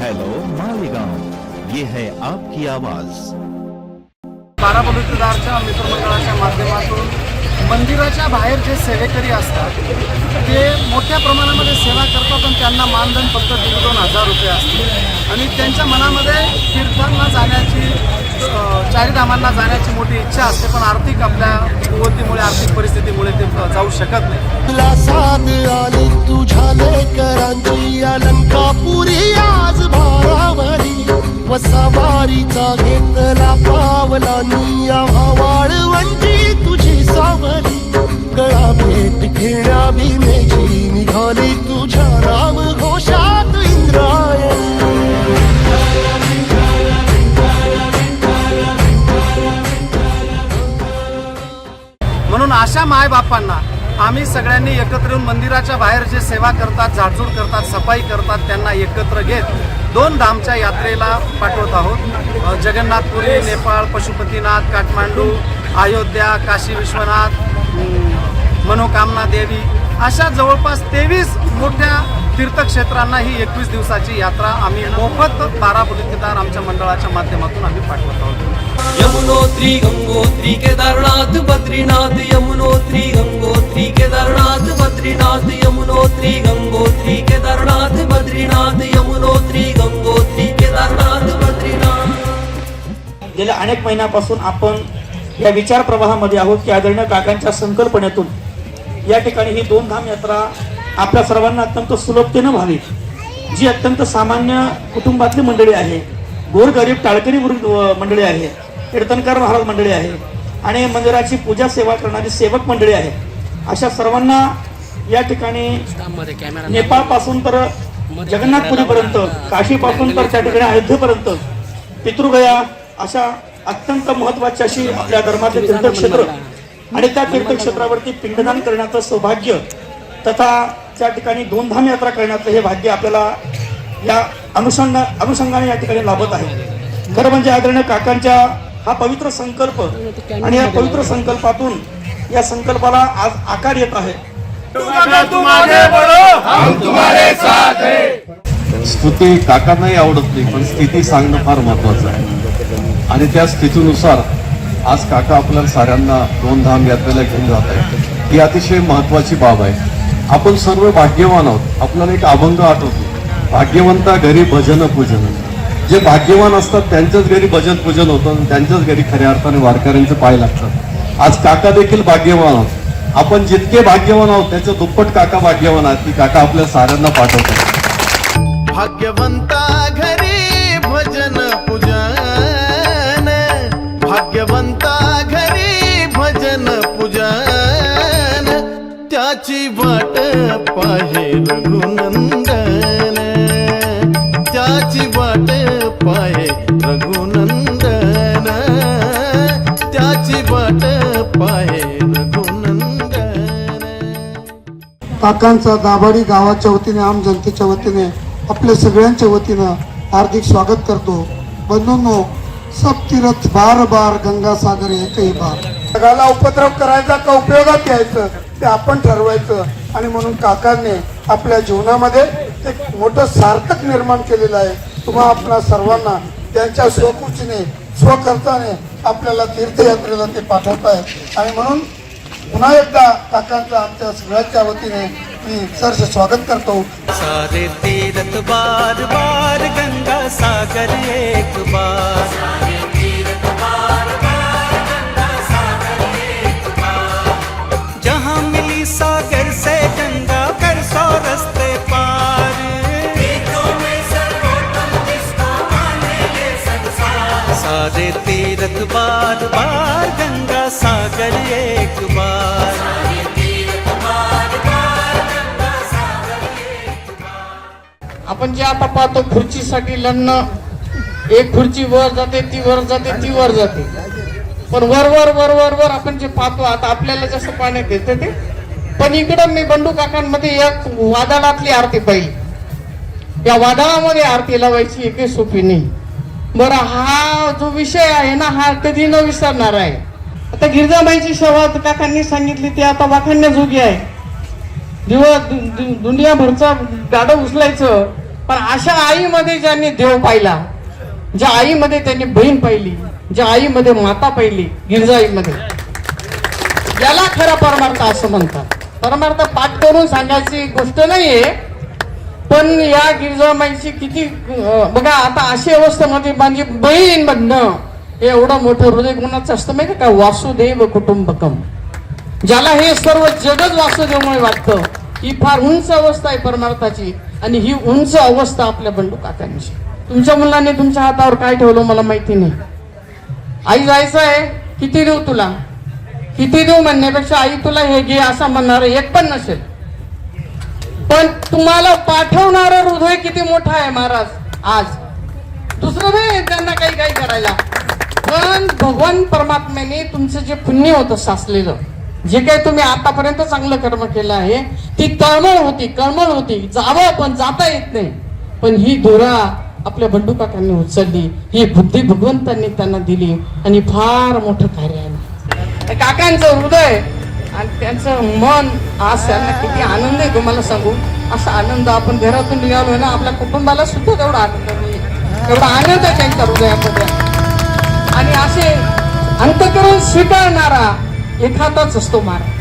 Hello Malegaon ये है आपकी आवाज. बारा बलुतेदारच्या मित्रमंडळाच्या माध्यमातून मंदिराच्या बाहेर जे सेवेकरी असतात ते मोठ्या प्रमाणामध्ये सेवा करतात आणि त्यांना मानधन फक्त दीड दोन हजार रुपये असते आणि त्यांच्या मनामध्ये तीर्थांना जाण्याची चारीधामांना जाण्याची मोठी इच्छा असते पण आर्थिक आपल्या कुवतीमुळे आर्थिक परिस्थितीमुळे ते जाऊ शकत नाही. तुला साथ आली तुझ्या लेकरांची अलंकापुरी आज भारावरी वसावारीचा घेतला पावला निया वाळवंची तुझी सावली. आम्ही सगळ्यांनी एकत्र येऊन मंदिराच्या बाहेर जे सेवा करतात झाडझूड करतात सफाई करतात त्यांना एकत्र घेत दोन धामच्या यात्रेला पाठवत आहोत. जगन्नाथपुरी नेपाळ पशुपतीनाथ काठमांडू अयोध्या काशी विश्वनाथ मनोकामना देवी अशा जवळपास तेवीस मोठ्या तीर्थक्षेत्रांना ही एकवीस दिवसाची यात्रा आम्ही मोफत बारा आमच्या मंडळाच्या माध्यमातून आम्ही पाठवत आहोत. यमुनोत्री गंगोत्री केदारनाथ बद्रीनाथ यमुनोत्री गंगोत्री केदारनाथ बद्रीनाथ यमुनोत्री गंगोत्री केदारनाथ बद्रीनाथ यमुनोत्री गंगोत्री केदारनाथ बद्रीनाथ. गेल्या अनेक महिन्यापासून आपण या विचार प्रवाहामध्ये आहोत की आदरणीय काकांच्या संकल्पनेतून या ठिकाणी ही दोन धाम यात्रा आपल्या सर्वांना अत्यंत सुलभतेनं व्हावी. जी अत्यंत सामान्य कुटुंबातली मंडळी आहे गोरगरीब टाळकरी मंडळी आहे कीर्तनकार महाराज मंडळी आहे आणि मंदिराची पूजा सेवा करणारी सेवक मंडळी आहे अशा सर्वांना या ठिकाणी नेपाळपासून तर जगन्नाथपुरीपर्यंत काशीपासून तर त्या ठिकाणी अयोध्येपर्यंत पितृगया अशा अत्यंत महत्वाची अशी आपल्या धर्मातले तीर्थक्षेत्र आणि त्या तीर्थक्षेत्रावरती पिंडदान करण्याचं सौभाग्य तथा त्या ठिकाणी दोन धाम यात्रा करण्याचं हे भाग्य आपल्याला या अनुषंग अनुषंगाने या ठिकाणी लाभत आहे. खरं म्हणजे आदरणीय काकांच्या हा पवित्र संकल्प आणि या पवित्र संकल्पातून या संकल्पाला आज आकार येत आहे. स्तुती काकांनाही आवडत नाही पण स्थिती सांगणं फार महत्वाचं आहे. आणि त्या स्थितीनुसार आज काका आपल्याला साऱ्यांना दोन धाम यात्रेला घेऊन जात आहे ही अतिशय महत्वाची बाब आहे. आपण सर्व भाग्यवान आहोत. आपल्याला एक अभंग आठवतो. भाग्यवंता घरी भजन पूजन. जे भाग्यवान असतात त्यांच्याच घरी भजन पूजन होतं आणि त्यांच्याच घरी खऱ्या अर्थाने वारकऱ्यांचे पाय लागतात. आज काका देखील भाग्यवान आहोत. आपण जितके भाग्यवान आहोत त्याचं दुप्पट काका भाग्यवान आहेत. की काका आपल्या साऱ्यांना पाठवतात. भाग्यवंता घरी भजन पूजन. भाग्यवंता घरी भजन पूजन. त्याची रघुनंदन. त्याची वाट पाहे रघुनंदन. त्याची वाट पाहे रघुनंदन. काकांचा दाभाडी गावाच्या वतीने आम जनतेच्या वतीने आपल्या सगळ्यांच्या वतीनं हार्दिक स्वागत करतो. बंधूंनो सब तीर्थ बार बार गंगा सागर एकही बार. जगाला उपद्रव करायचा का उपयोगात घ्यायचं? ते आपण ठरवायचं. आणि म्हणून काकांनी आपल्या जीवनामध्ये एक मोठं सार्थक निर्माण केलेलं आहे. तुम्हा आपल्या सर्वांना त्यांच्या स्वकुचीने स्वखर्चाने आपल्याला तीर्थयात्रेला ते पाठवत आहे आणि म्हणून पुन्हा एकदा काकांचं आमच्या सगळ्यांच्या वतीने मी सरसे स्वागत करतो. सारे तीरथ बार बार गंगा सागर एक बार. सारे तीरथ बार बार गंगा सागर एक बार। आपण जे आता पाहतो खुर्चीसाठी लढणं एक खुर्ची वर जाते ती वर जाते ती वर जाते. पण वर वर वर वर वर आपण जे पाहतो आता आपल्याला जसं पाण्यात येतं ते. पण इकडं मी बंडू काकांमध्ये एक वादळातली आरती पाहिली. या वादळामध्ये आरती लावायची एकही सोपी नाही. बरं हा जो विषय आहे ना हा कधी न विसरणार आहे. आता गिरजाबाईची सेवा काकांनी सांगितली ती आता वाखाण्याजोगी आहे. दिवस दु- दु- दुनियाभरचा गाडं उचलायचं पण अशा आईमध्ये ज्यांनी देव पाहिला ज्या आईमध्ये त्यांनी बहीण पाहिली ज्या आईमध्ये माता पाहिली गिरजाईमध्ये याला खरा परमार्थ असं म्हणतात. परमार्थ पाठ करून सांगायची गोष्ट नाहीये पण या गिरजामाईची किती बघा आता अशी अवस्थेमध्ये माझी बहीण म्हणणं हे एवढं मोठं हृदय गुणाचं असतं माहिती का? वासुदेव कुटुंबकम. ज्याला हे सर्व जगच वासुदेवमुळे वाटतं ही फार उंच अवस्था आहे परमार्थाची आणि ही उंच अवस्था आपल्या बंडू काकांची. तुमच्या मुलांनी तुमच्या हातावर काय ठेवलं मला माहिती नाही. आई जायचं आहे किती देऊ तुला? किती देऊ म्हणण्यापेक्षा आई तुला हे घे असं म्हणणार एक पण नसेल. पण तुम्हाला पाठवणार हृदय किती मोठा आहे महाराज? आज. दुसरं नाही त्यांना काही काही करायला. पण भगवान परमात्म्याने तुमचं जे पुण्य होतं साचलेलं जे काही तुम्ही आतापर्यंत चांगलं कर्म केलं आहे ती तळमळ होती कळमळ होती. जावं पण जाता येत नाही. पण ही धुरा आपल्या बंडू काकांनी उचलली ही बुद्धी भगवंतांनी त्यांना दिली आणि फार मोठं कार्य आहे. काकांचं हृदय आणि त्यांचं मन आज त्यांना किती आनंद आहे तुम्हाला सांगू. असा आनंद आपण घरातून निघालो ना आपल्या कुटुंबाला सुद्धा तेवढा आनंद मिळेल तेवढा आनंद आहे त्यांच्या हृदयामध्ये. आणि असे अंतकरण स्वीकारणारा एखादाच असतो महाराज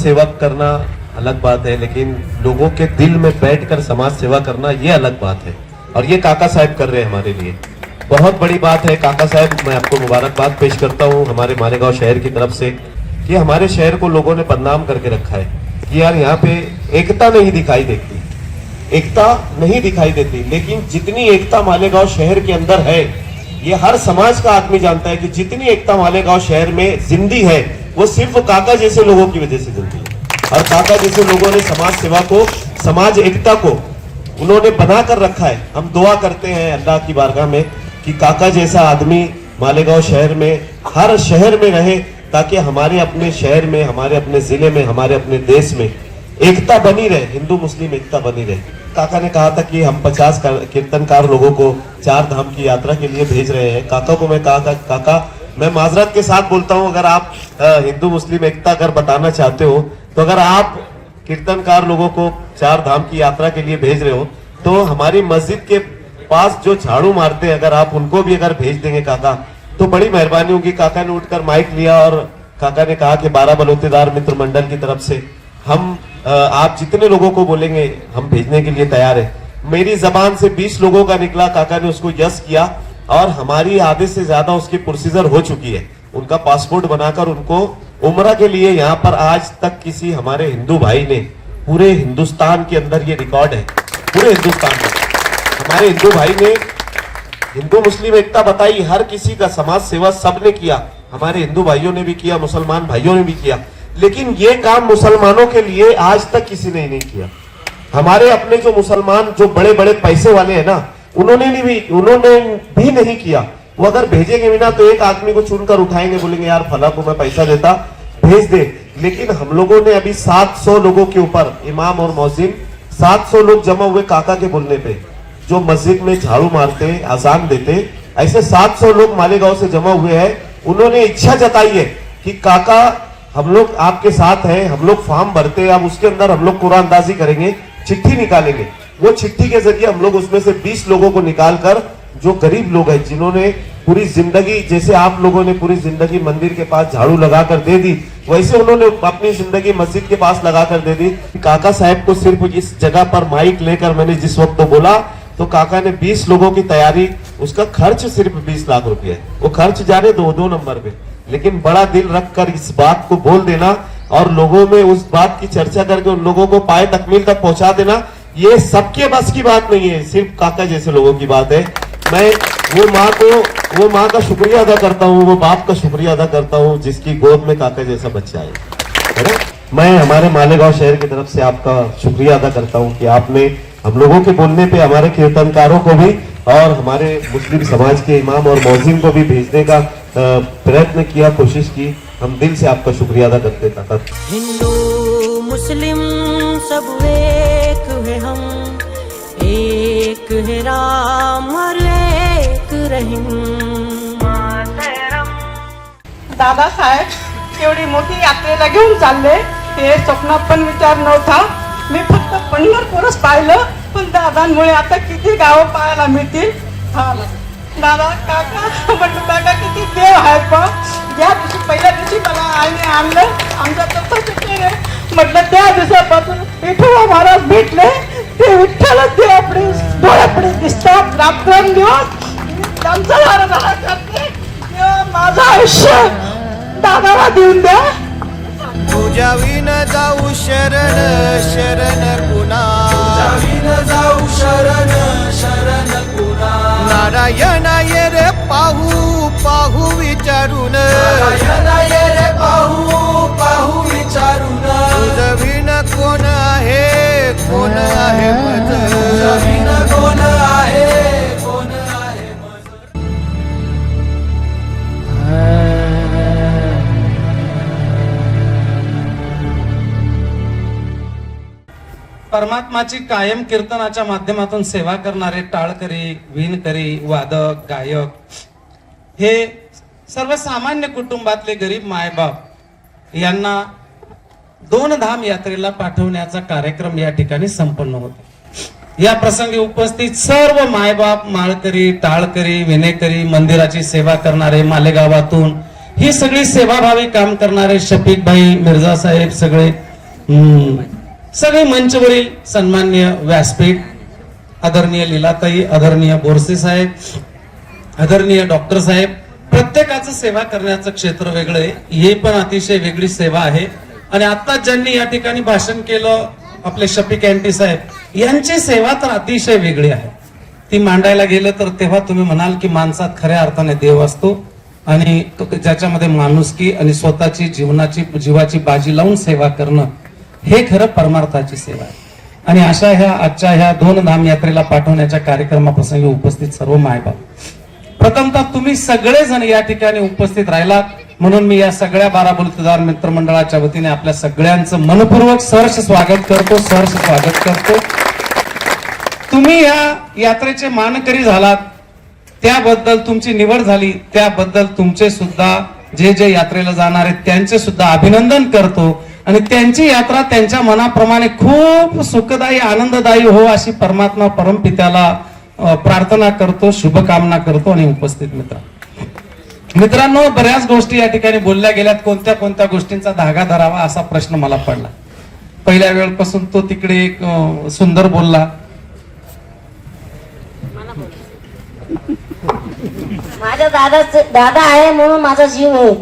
सेवा करना अलग बात है, लेकिन लोगों के दिल में बैठकर समाज सेवा करना ये अलग बात है। और ये काका साहब कर रहे हैं हमारे लिए। बहुत बड़ी बात है, काका साहब, मैं आपको मुबारकबाद पेश करता हूँ हमारे मालेगांव शहर की तरफ़ से, कि हमारे शहर को लोगों ने बदनाम करके रखा है। कि यार यहाँ पे एकता नहीं दिखाई देती। एकता नहीं दिखाई देती, लेकिन जितनी एकता मालेगांव शहर के अंदर है, ये हर समाज का आदमी जानता है कि जितनी एकता मालेगांव शहर में जिंदी है वो सिर्फ़ काका जैसे लोगों की वजह से जिंदी है। और काका जैसे लोगों ने समाज सेवा को समाज एकता को उन्होंने बना कर रखा है। हम दुआ करते हैं अल्लाह की बारगाह में कि काका जैसा आदमी मालेगांव शहर में हर शहर में रहे ताकि हमारे अपने शहर में हमारे अपने ज़िले में हमारे अपने देश में एकता बनी रहे हिंदू मुस्लिम एकता बनी रहे। काका ने कहा था कि हम पचास कीर्तनकार लोगों को चार धाम की यात्रा के लिए भेज रहे हैं। काका को मैं कहा था, काका मैं माजरत के साथ बोलता हूँ, अगर आप हिंदू, मुस्लिम, एकता अगर बताना चाहते हो तो अगर आप कीर्तनकार लोगों को चार धाम की यात्रा के लिए भेज रहे हो तो हमारी मस्जिद के पास जो झाड़ू मारते हैं, अगर आप उनको भी अगर भेज देंगे काका तो बड़ी मेहरबानी होगी। काका ने उठकर माइक लिया और काका ने कहा कि बारह बलोतेदार मित्र मंडल की तरफ़ से हम आप जितने लोगों को बोलेंगे, हम भेजने के लिए तैयार है। मेरी जबान से 20 लोगों का निकला, काका ने उसको यस किया। और हमारी आधे से ज़्यादा उसकी प्रोसीजर हो चुकी है। उनका पासपोर्ट बनाकर उनको उम्र के लिए यहाँ पर आज तक किसी हमारे हिंदू भाई ने पूरे हिंदुस्तान के अंदर ये रिकॉर्ड है। पूरे हिंदुस्तान में। हमारे हिंदू भाई ने हिंदू मुस्लिम एकता बताई, हर किसी का समाज सेवा सबने किया। हमारे हिंदू भाइयों ने भी किया, मुसलमान भाइयों ने भी किया। लेकिन ये काम मुसलमानों के लिए आज तक किसी ने नहीं किया। हमारे अपने जो मुसलमान, जो बड़े बड़े पैसे वाले हैं ना उन्होंने नहीं भी, उन्होंने भी नहीं किया। वो अगर भेजेंगे भी ना तो एक आदमी को चुनकर उठाएँगे, बोलेंगे, यार, फला को मैं पैसा देता, भेज दे। लेकिन हम लोगों ने अभी 700 लोगों के ऊपर, इमाम और मौजिन 700 लोग जमा हुए काका के बोलने पे, जो मस्जिद में झाड़ू मारते आजान देते, ऐसे 700 लोग मालेगांव से जमा हुए हैं। उन्होंने इच्छा जताई है कि काका, हम लोग आपके साथ हैं, हम लोग फॉर्म भरते हैं, अब उसके अंदर हम लोग कुरानदाजी करेंगे, चिट्ठी निकालेंगे। वो चिट्ठी के ज़रिए हम लोग उसमें से 20 लोगों को निकालकर, जो गरीब लोग हैं, जिन्होंने पूरी ज़िंदगी, जैसे आप लोगों ने पूरी ज़िंदगी मंदिर के पास झाड़ू लगाकर दे दी, वैसे उन्होंने अपनी ज़िंदगी मस्जिद के पास लगाकर दे दी। काका साहब को सिर्फ़ इस जगह पर माइक लेकर मैंने जिस वक्त तो बोला तो काका ने 20 लोगों की तैयारी, उसका खर्च सिर्फ़ 20 लाख रुपए है। वो खर्च जा रहे दो दो नंबर पे। लेकिन बड़ा दिल रखकर इस बात को बोल देना और लोगों में उस बात की चर्चा करके उन लोगों को पाए तकमील तक पहुँचा देना ये सबके बस की बात नहीं है, सिर्फ़ काका जैसे लोगों की बात है। मैं वो माँ को, वो माँ का शुक्रिया अदा करता हूँ, वो बाप का शुक्रिया अदा करता हूँ, जिसकी गोद में काका जैसा बच्चा है। ना? मैं हमारे मालेगांव शहर की तरफ़ से आपका शुक्रिया अदा करता हूँ कि आपने हम लोगों के बोलने पे, हमारे कीर्तनकारों को भी और हमारे मुस्लिम समाज के इमाम और मौजिम को भी भेजने का प्रयत्न किया, कोशिश की। हम दिल से आपका शुक्रिया अदा करते काका। मुस्लिम सब एक है हम। एक है राम और एक रहीम। दादासाहेब एवढी मोठी यात्रेला घेऊन चालले हे स्वप्नात पण विचार नव्हता. मी फक्त पंढरपूरच पाहिलं पण दादांमुळे आता किती गावं पाहायला मिळतील? हा. दादा काका म्हटलं काका किती देव आहेत बा. ज्या दिवशी पहिल्या दिवशी मला आईने आणलं आमच्या तसं म्हटलं त्या दिवसापासून विठोबा महाराज भेटले. ते विठ्ठलच देव आपले डोळ्यापुढे दिसतात. रात्रंदिवस त्यांचा झाला झाला करते माझं आयुष्य. दादाला देऊन द्या. तुझ्या विन जाऊ शरण शरण कुणा जाऊ शरण शरण कुणा नारायण ये रे पाहू पाहू विचारून. रे पाहू पाहू विचारून. विन कोण आहे कोण आहे? कोण आहे परमात्माची कायम कीर्तनाच्या माध्यमातून सेवा करणारे टाळकरी विणकरी वादक गायक हे सर्वसामान्य कुटुंबातले गरीब मायबाप यांना दोन धाम यात्रेला पाठवण्याचा कार्यक्रम या ठिकाणी संपन्न होतो. या प्रसंगी उपस्थित सर्व मायबाप माळकरी टाळकरी विनेकरी मंदिराची सेवा करणारे मालेगावातून ही सगळी सेवाभावी काम करणारे शफीक भाई मिर्झा साहेब सगळे हम्म, सगळे मंचवरील सन्मान्य व्यासपीठ आदरणीय लीलाताई आदरणीय बोरसे साहेब आदरणीय डॉक्टर साहेब प्रत्येकाचं सेवा करण्याचं क्षेत्र वेगळं आहे. हे पण अतिशय वेगळी सेवा आहे. आणि आता ज्यांनी या ठिकाणी भाषण केलं आपले शफी अँटी साहेब यांची सेवा तर अतिशय वेगळी आहे. ती मांडायला गेलं तर तेव्हा तुम्ही म्हणाल की माणसात खऱ्या अर्थाने देव असतो आणि ज्याच्यामध्ये माणुसकी आणि स्वतःची जीवनाची जीवाची बाजी लावून सेवा करणं हे खरं परमार्थाची सेवा आहे. आणि अशा ह्या आजच्या ह्या दोन धाम यात्रेला पाठवण्याच्या कार्यक्रमाप्रसंगी उपस्थित सर्व मायबाप. प्रथमतः तुम्ही सगळेजण या ठिकाणी उपस्थित राहिलात. म्हणून मी या सगळ्या बारा बुलतदार मित्रमंडळाच्या वतीने आपल्या सगळ्यांचं मनपूर्वक सहर्ष स्वागत करतो सहर्ष स्वागत करतो. तुम्ही या यात्रेचे मानकरी झालात त्याबद्दल तुमची निवड झाली त्याबद्दल तुमचे सुद्धा जे जे यात्रेला जाणार आहेत त्यांचे सुद्धा अभिनंदन करतो. आणि त्यांची यात्रा त्यांच्या मनाप्रमाणे खूप सुखदायी आनंददायी हो अशी परमात्मा परमपित्याला प्रार्थना करतो शुभकामना करतो आणि उपस्थित मित्र मित्रांनो बऱ्याच गोष्टी या ठिकाणी बोलल्या गेल्यात. कोणत्या कोणत्या गोष्टींचा धागा धरावा असा प्रश्न मला पडला. पहिल्या वेळपासून तो तिकडे एक सुंदर बोलला. माझ्या दादाच दादा आहे म्हणून माझा जीव आहे.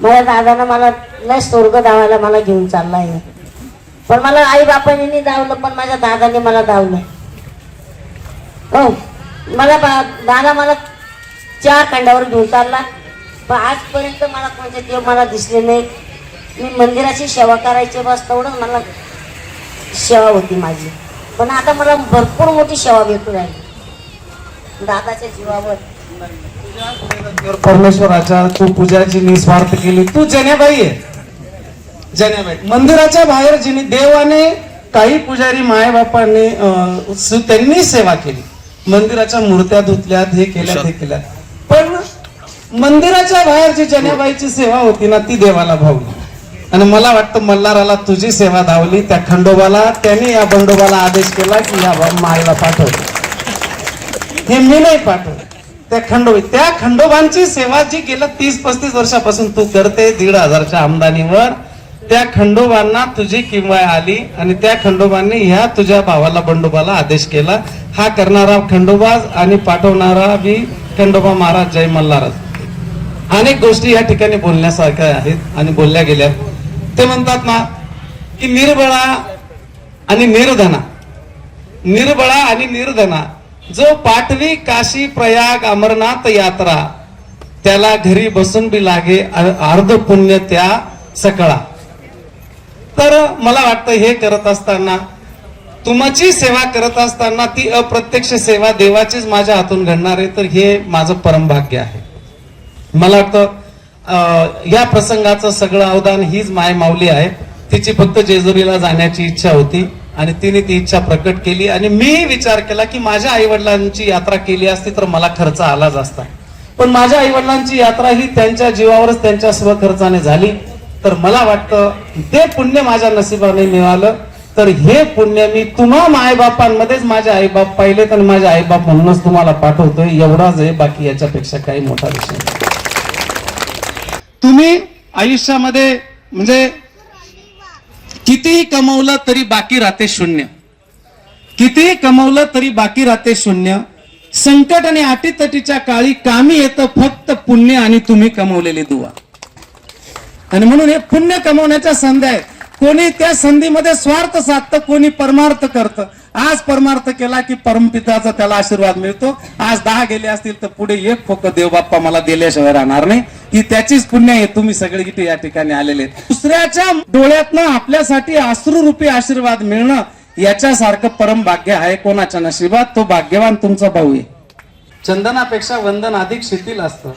माझ्या दादानं मला लय स्वर्ग धावायला मला घेऊन चालला आहे पण मला आई बापाने धावलं पण माझ्या दादाने मला धावलं. हो मला बा- दादा मला चार खंडावर घेऊन चालला. पण आजपर्यंत मला कोणते देव मला दिसले नाही मी मंदिराची सेवा करायची बस तेवढंच मला सेवा होती माझी. पण आता मला भरपूर मोठी सेवा भेटू राहिली. दादाच्या जीवावर. परमेश्वराच्या तू पूजाची निस्वार्थ केली. तू जनेबाई आहे. जनेबाई. मंदिराच्या बाहेर जिने देवाने काही पुजारी मायबापाने त्यांनी सेवा केली. मंदिराच्या मूर्त्या धुतल्यात हे केल्यात हे केल्यात. मंदिराच्या बाहेर जी जनाबाईची सेवा होती ना ती देवाला भावली. आणि मला वाटतं मल्हाराला तुझी सेवा धावली त्या खंडोबाला त्याने या बंडोबाला आदेश केला की या मायला पाठव. हे मी नाही पाठवलं त्या खंडोबी त्या खंडोबांची सेवा जी गेल्या तीस पस्तीस वर्षापासून तू करते दीड हजारच्या आमदानीवर त्या खंडोबांना तुझी किंमत आली आणि त्या खंडोबांनी ह्या तुझ्या भावाला बंडोबाला आदेश केला. हा करणारा खंडोबा आणि पाठवणारा बी खंडोबा महाराज जय मल्हाराज अनेक गोष्टी या ठिकाणी बोलण्यासारख्या आहेत आणि बोलल्या गेल्या. ते म्हणतात ना की निर्बळा आणि निर्धना. निर्बळा आणि निर्धना. जो पाठवी काशी प्रयाग अमरनाथ यात्रा त्याला घरी बसून बी लागे अर्ध पुण्य त्या सकळा. तर मला वाटतं हे करत असताना तुमची सेवा करत असताना ती अप्रत्यक्ष सेवा देवाचीच माझ्या हातून घडणार आहे तर हे माझं परमभाग्य आहे. मला वाटतं या प्रसंगाचं सगळं अवदान हीच माय माऊली आहे. तिची फक्त जेजुरीला जाण्याची इच्छा होती आणि तिने ती इच्छा प्रकट केली आणि मी विचार केला की माझ्या आईवडिलांची यात्रा केली असती तर मला खर्च आलाच असता. पण माझ्या आईवडिलांची यात्रा ही त्यांच्या जीवावरच त्यांच्या स्वखर्चाने झाली. तर मला वाटतं ते पुण्य माझ्या नशिबाने मिळालं. तर हे पुण्य मी तुम्हा मायबापांमध्येच माझे आईबाप पाहिलेत आणि माझे आईबाप म्हणूनच तुम्हाला पाठवतोय. एवढाच आहे बाकी याच्यापेक्षा काही मोठा विषय नाही. तुम्ही आयुष्यामध्ये म्हणजे कितीही कमवलं तरी बाकी राहते शून्य. कितीही कमवलं तरी बाकी राहते शून्य. संकट आणि अटीतटीच्या काळी कामी येतं फक्त पुण्य आणि तुम्ही कमवलेली दुवा. आणि म्हणून हे पुण्य कमवण्याच्या संध्या आहेत. कोणी त्या संधीमध्ये स्वार्थ साधतं कोणी परमार्थ करतं. आज परमार्थ केला की परमपिताचा त्याला आशीर्वाद मिळतो. आज दहा गेले असतील तर पुढे एक फोक देवबाप्पा मला दिल्याशिवाय राहणार नाही. ही त्याचीच पुण्य आहे. तुम्ही सगळे इथे या ठिकाणी आलेले आहेत. दुसऱ्याच्या डोळ्यातनं आपल्यासाठी अश्रुरूपी आशीर्वाद मिळणं याच्यासारखं परम भाग्य आहे. कोणाच्या नशिबात? तो भाग्यवान तुमचा भाऊ आहे. चंदनापेक्षा वंदन अधिक शिथिल असतं.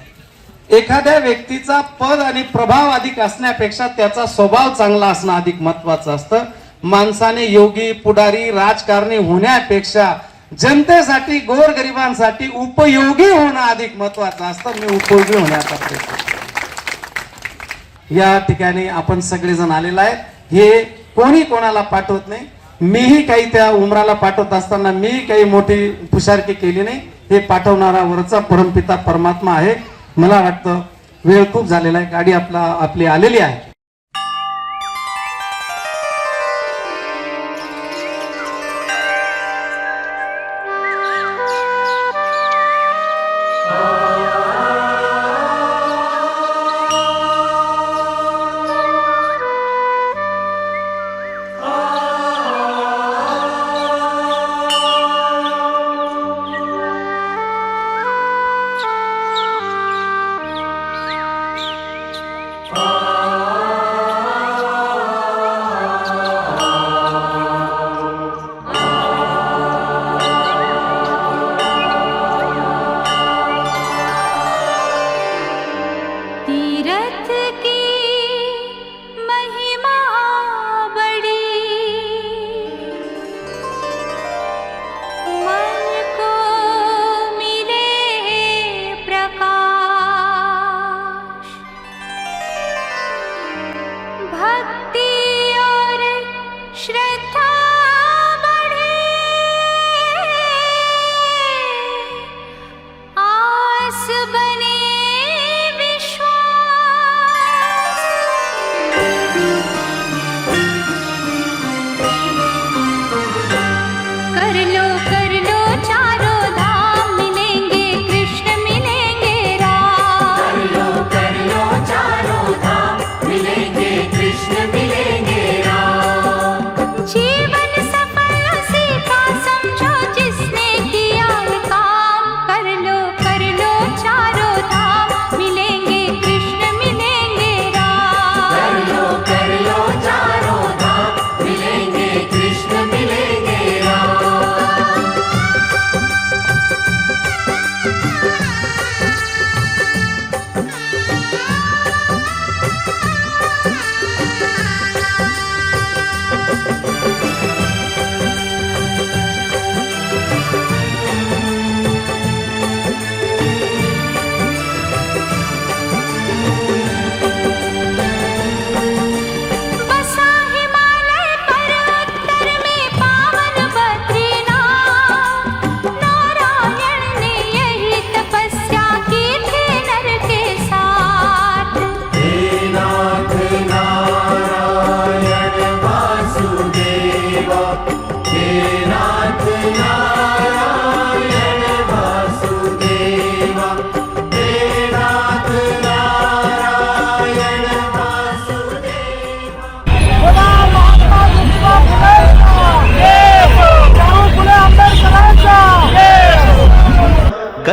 एखाद्या व्यक्तीचा पद आणि प्रभाव अधिक असण्यापेक्षा त्याचा स्वभाव चांगला असणं अधिक महत्वाचं असतं. माणसाने योगी पुढारी राजकारणी होण्यापेक्षा जनतेसाठी गोरगरिबांसाठी उपयोगी होणं अधिक महत्वाचं असतं. मी उपयोगी होण्याचा प्रयत्न या ठिकाणी आपण सगळेजण आलेला आहे. हे कोणी कोणाला पाठवत नाही. मीही काही त्या उमराला पाठवत असताना मी काही मोठी पुशारकी केली नाही. हे पाठवणारा वरचा परमपिता परमात्मा आहे. मला वाटतं वेळ खूप झालेला आहे. गाडी आपला आपली आलेली आहे.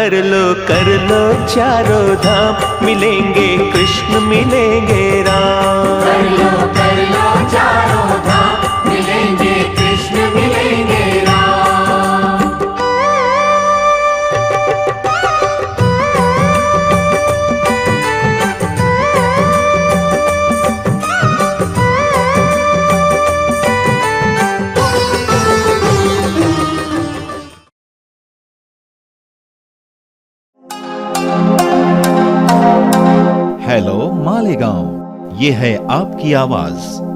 कर लो कर लो चारों धाम। मिलेंगे कृष्ण मिलेंगे राम। कर लो कर लो चारों है आपकी आवाज।